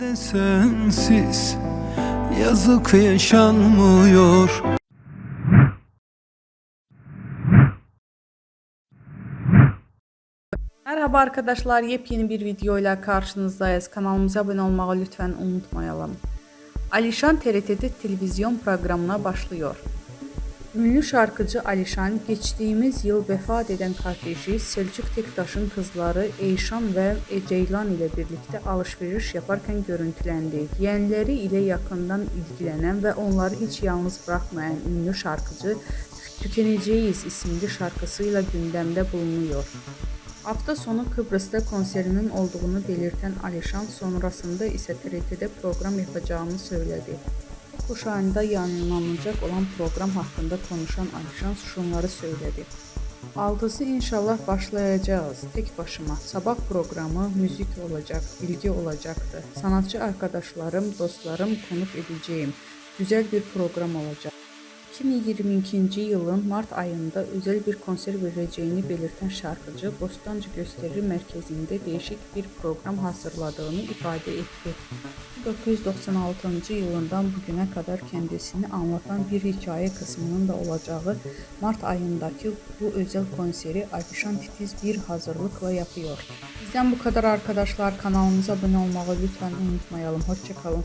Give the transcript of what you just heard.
de sensiz yazık yaşanmıyor Merhaba arkadaşlar, yepyeni bir videoyla karşınızdayız. Kanalımıza abone olmayı lütfen unutmayalım. Alişan TRT'de televizyon programına başlıyor. Ünlü şarkıcı Alişan geçtiğimiz yıl vefat eden kardeşi Selçuk Tektaş'ın kızları Eyşan ve Ceylan ile birlikte alışveriş yaparken görüntülendi. Yeğenleri ile yakından ilgilenen ve onları hiç yalnız bırakmayan ünlü şarkıcı Tükeneceğiz isimli şarkısıyla gündemde bulunuyor. Hafta sonu Kıbrıs'ta konserinin olduğunu belirten Alişan sonrasında ise TRT'de program yapacağını söyledi. Kuş ayında yayınlanacak olan program hakkında konuşan Alişan şunları söyledi. Altısı inşallah başlayacağız tek başıma. Sabah programı müzik olacak, bilgi olacaktı. Sanatçı arkadaşlarım, dostlarım konuk edeceğim. Güzel bir program olacak. 2022 yılın Mart ayında özel bir konser vereceğini belirten şarkıcı Bostancı Gösteri Merkezi'nde değişik bir program hazırladığını ifade etti. 1996 yılından bugüne kadar kendisini anlatan bir hikaye kısmının da olacağı Mart ayındaki bu özel konseri Alişan titiz bir hazırlıkla yapıyor. Bizden bu kadar arkadaşlar. Kanalımıza abone olmayı lütfen unutmayalım. Hoşçakalın.